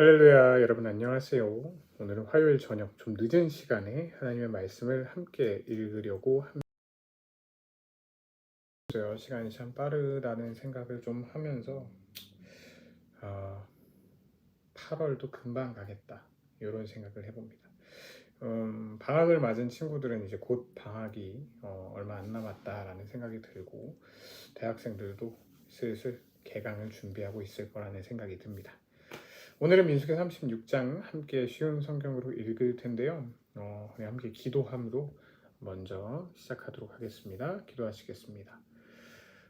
할렐루야 여러분 안녕하세요. 오늘은 화요일 저녁 좀 늦은 시간에 하나님의 말씀을 함께 읽으려고 합니다. 시간이 참 빠르다는 생각을 좀 하면서 아, 8월도 금방 가겠다 이런 생각을 해봅니다. 음, 방학을 맞은 친구들은 이제 곧 방학이 어, 얼마 안 남았다라는 생각이 들고 대학생들도 슬슬 개강을 준비하고 있을 거라는 생각이 듭니다. 오늘은 민수기 36장 함께 쉬운 성경으로 읽을 텐데요. 어, 함께 기도함으로 먼저 시작하도록 하겠습니다. 기도하시겠습니다.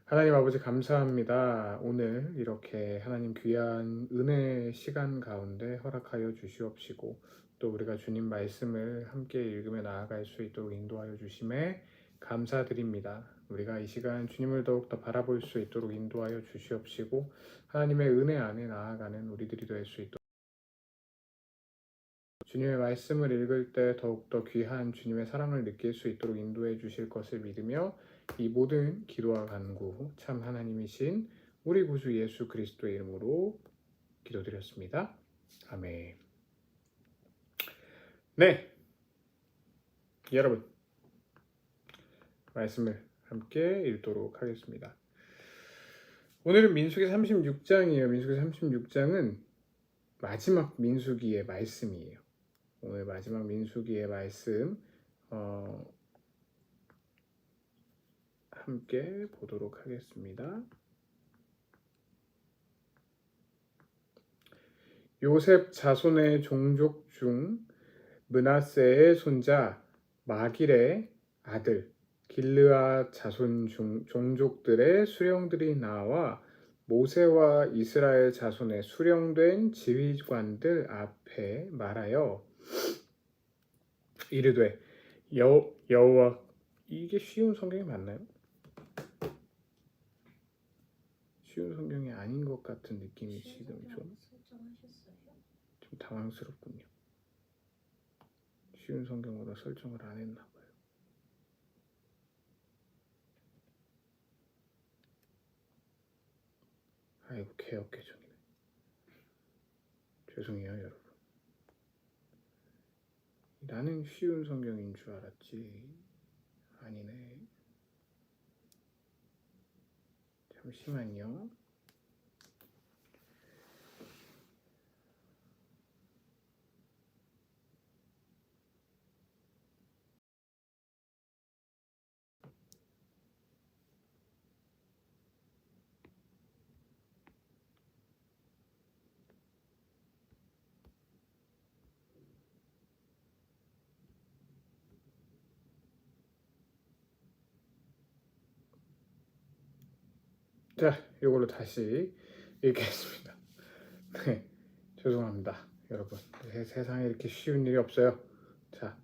하나님 아버지 감사합니다. 오늘 이렇게 하나님 귀한 은혜 시간 가운데 허락하여 주시옵시고 또 우리가 주님 말씀을 함께 읽으며 나아갈 수 있도록 인도하여 주심에 감사드립니다. 우리가 이 시간 주님을 더욱더 바라볼 수 있도록 인도하여 주시옵시고 하나님의 은혜 안에 나아가는 우리들이 될 수 있도록 주님의 말씀을 읽을 때 더욱더 귀한 주님의 사랑을 느낄 수 있도록 인도해 주실 것을 믿으며 이 모든 기도와 간구 참 하나님이신 우리 구주 예수 그리스도의 이름으로 기도드렸습니다. 아멘. 네. 여러분 말씀을 함께 읽도록 하겠습니다. 오늘은 민수기 36장이에요. 민수기 36장은 마지막 민수기의 말씀이에요. 오늘 마지막 민수기의 말씀 어, 함께 보도록 하겠습니다. 요셉 자손의 종족 중 문하세의 손자 마길의 아들 길르아 자손 중 종족들의 수령들이 나와 모세와 이스라엘 자손의 수령된 지휘관들 앞에 말하여 이르되 여 여호와 이게 쉬운 성경이 맞나요? 쉬운 성경이 아닌 것 같은 느낌이 지금 좀, 좀 당황스럽군요. 쉬운 성경으로 설정을 안 했나 봐요. 아이고 개혁 개정이네. 죄송해요 여러분. 나는 쉬운 성경인 줄 알았지. 아니네. 잠시만요. 자, 이걸로 다시 읽겠습니다. 네, 죄송합니다, 여러분. 세- 세상에 이렇게 쉬운 일이 없어요. 자,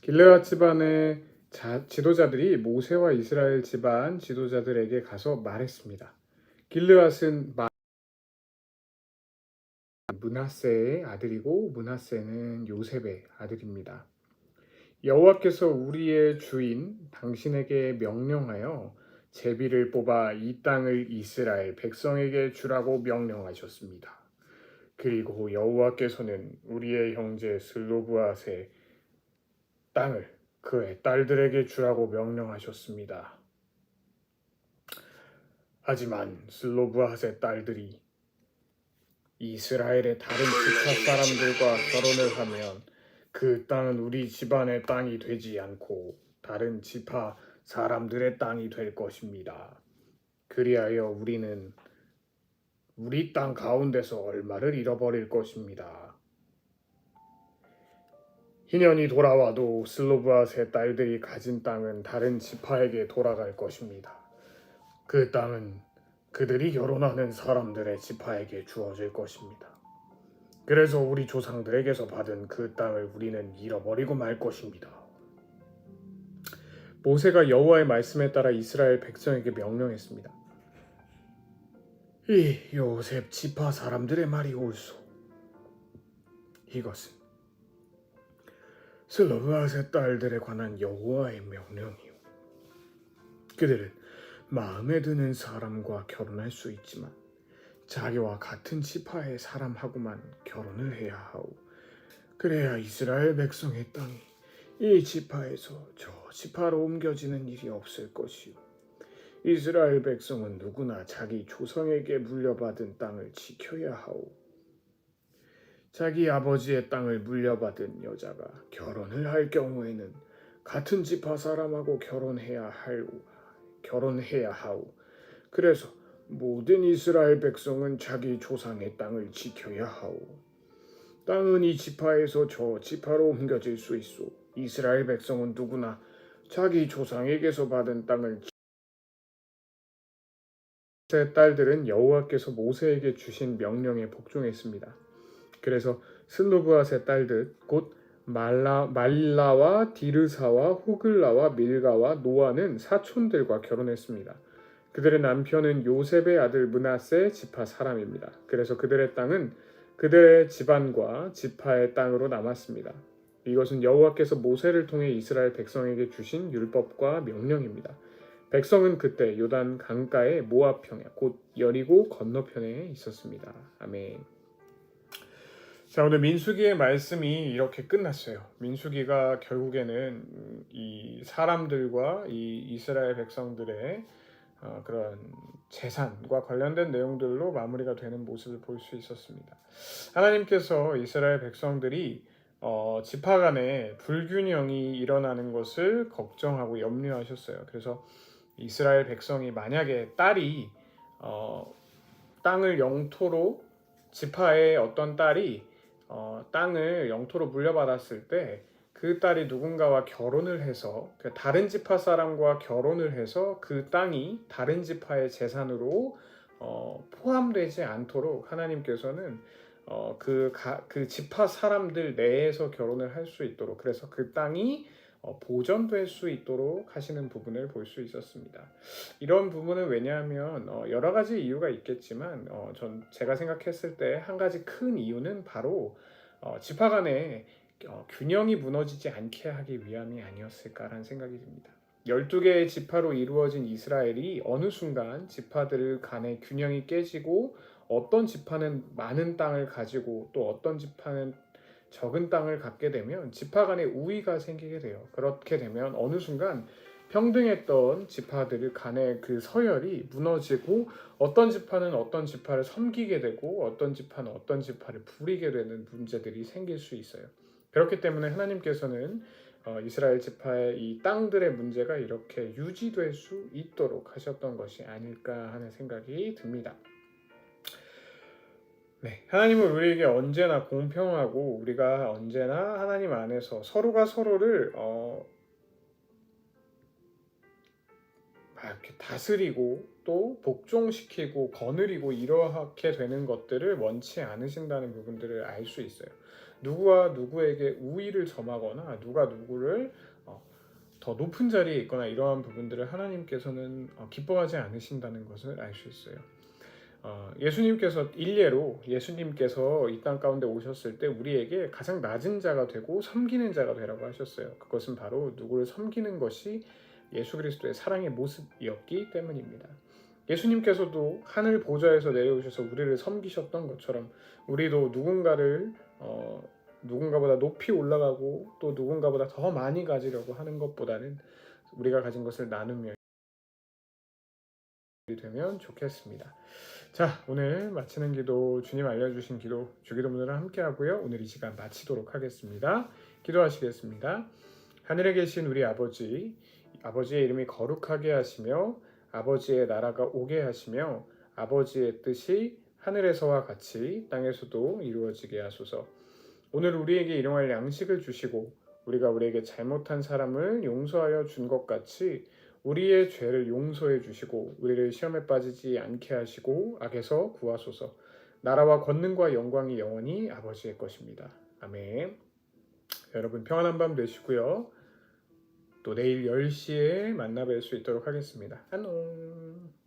길르앗 집안의 자, 지도자들이 모세와 이스라엘 집안 지도자들에게 가서 말했습니다. 길르앗은 마... 문하세의 아들이고 문하세는 요셉의 아들입니다. 여호와께서 우리의 주인 당신에게 명령하여 제비를 뽑아 이 땅을 이스라엘 백성에게 주라고 명령하셨습니다. 그리고 여호와께서는 우리의 형제 슬로브앗의 땅을 그의 딸들에게 주라고 명령하셨습니다. 하지만 슬로브앗의 딸들이 이스라엘의 다른 지파 사람들과 결혼을 하면 그 땅은 우리 집안의 땅이 되지 않고 다른 지파 사람들의 땅이 될 것입니다. 그리하여 우리는 우리 땅 가운데서 얼마를 잃어버릴 것입니다. 희년이 돌아와도 슬로브앗의 딸들이 가진 땅은 다른 지파에게 돌아갈 것입니다. 그 땅은 그들이 결혼하는 사람들의 지파에게 주어질 것입니다. 그래서 우리 조상들에게서 받은 그 땅을 우리는 잃어버리고 말 것입니다. 모세가 여호와의 말씀에 따라 이스라엘 백성에게 명령했습니다. 이 요셉 지파 사람들의 말이 옳소. 이것은 슬로브앗의 딸들에 관한 여호와의 명령이요. 그들은 마음에 드는 사람과 결혼할 수 있지만 자기와 같은 지파의 사람하고만 결혼을 해야 하오. 그래야 이스라엘 백성의 땅이 이 지파에서 저 지파로 옮겨지는 일이 없을 것이오. 이스라엘 백성은 누구나 자기 조상에게 물려받은 땅을 지켜야 하오. 자기 아버지의 땅을 물려받은 여자가 결혼을 할 경우에는 같은 지파 사람하고 결혼해야 할 결혼해야 하오. 그래서 모든 이스라엘 백성은 자기 조상의 땅을 지켜야 하오. 땅은 이 지파에서 저 지파로 옮겨질 수 있어. 이스라엘 백성은 누구나 자기 조상에게서 받은 땅을 세 딸들은 여호와께서 모세에게 주신 명령에 복종했습니다. 그래서 슬로브와 세 딸들 곧 말라 말라와 디르사와 호글라와 밀가와 노아는 사촌들과 결혼했습니다. 그들의 남편은 요셉의 아들 문하세 지파 사람입니다. 그래서 그들의 땅은 그들의 집안과 지파의 땅으로 남았습니다. 이것은 여호와께서 모세를 통해 이스라엘 백성에게 주신 율법과 명령입니다. 백성은 그때 요단 강가의 모압 평야 곧 여리고 건너편에 있었습니다. 아멘. 자 오늘 민수기의 말씀이 이렇게 끝났어요. 민수기가 결국에는 이 사람들과 이 이스라엘 백성들의 어, 그런 재산과 관련된 내용들로 마무리가 되는 모습을 볼 수 있었습니다. 하나님께서 이스라엘 백성들이 어, 지파 간에 불균형이 일어나는 것을 걱정하고 염려하셨어요. 그래서 이스라엘 백성이 만약에 딸이 어, 땅을 영토로 지파의 어떤 딸이 어, 땅을 영토로 물려받았을 때 그 딸이 누군가와 결혼을 해서 그 다른 지파 사람과 결혼을 해서 그 땅이 다른 지파의 재산으로 어, 포함되지 않도록 하나님께서는 어, 그, 가, 그 지파 사람들 내에서 결혼을 할 수 있도록 그래서 그 땅이 어, 보존될 수 있도록 하시는 부분을 볼 수 있었습니다. 이런 부분은 왜냐하면 어, 여러 가지 이유가 있겠지만 어, 전 제가 생각했을 때 한 가지 큰 이유는 바로 어, 지파 간에 어, 균형이 무너지지 않게 하기 위함이 아니었을까라는 생각이 듭니다. 12개의 지파로 이루어진 이스라엘이 어느 순간 지파들 간의 균형이 깨지고 어떤 지파는 많은 땅을 가지고 또 어떤 지파는 적은 땅을 갖게 되면 지파 간의 우위가 생기게 돼요. 그렇게 되면 어느 순간 평등했던 지파들 간의 그 서열이 무너지고 어떤 지파는 어떤 지파를 섬기게 되고 어떤 지파는 어떤 지파를 부리게 되는 문제들이 생길 수 있어요. 그렇기 때문에 하나님께서는 어, 이스라엘 지파의 이 땅들의 문제가 이렇게 유지될 수 있도록 하셨던 것이 아닐까 하는 생각이 듭니다. 네, 하나님은 우리에게 언제나 공평하고 우리가 언제나 하나님 안에서 서로가 서로를 어, 이렇게 다스리고 또 복종시키고 거느리고 이렇게 되는 것들을 원치 않으신다는 부분들을 알 수 있어요. 누구와 누구에게 우위를 점하거나 누가 누구를 어, 더 높은 자리에 있거나 이러한 부분들을 하나님께서는 어, 기뻐하지 않으신다는 것을 알 수 있어요. 어, 예수님께서 일례로 예수님께서 이 땅 가운데 오셨을 때 우리에게 가장 낮은 자가 되고 섬기는 자가 되라고 하셨어요. 그것은 바로 누구를 섬기는 것이 예수 그리스도의 사랑의 모습이었기 때문입니다. 예수님께서도 하늘 보좌에서 내려오셔서 우리를 섬기셨던 것처럼 우리도 누군가를 어, 누군가보다 높이 올라가고 또 누군가보다 더 많이 가지려고 하는 것보다는 우리가 가진 것을 나누며 되면 좋겠습니다. 자, 오늘 마치는 기도 주님 알려주신 기도 주기도문을 함께 하고요. 오늘 이 시간 마치도록 하겠습니다. 기도하시겠습니다. 하늘에 계신 우리 아버지, 아버지의 이름이 거룩하게 하시며 아버지의 나라가 오게 하시며 아버지의 뜻이 하늘에서와 같이 땅에서도 이루어지게 하소서. 오늘 우리에게 일용할 양식을 주시고 우리가 우리에게 잘못한 사람을 용서하여 준 것 같이 우리의 죄를 용서해 주시고 우리를 시험에 빠지지 않게 하시고 악에서 구하소서. 나라와 권능과 영광이 영원히 아버지의 것입니다. 아멘. 여러분 평안한 밤 되시고요. 또 내일 10시에 만나 뵐 수 있도록 하겠습니다. 안녕.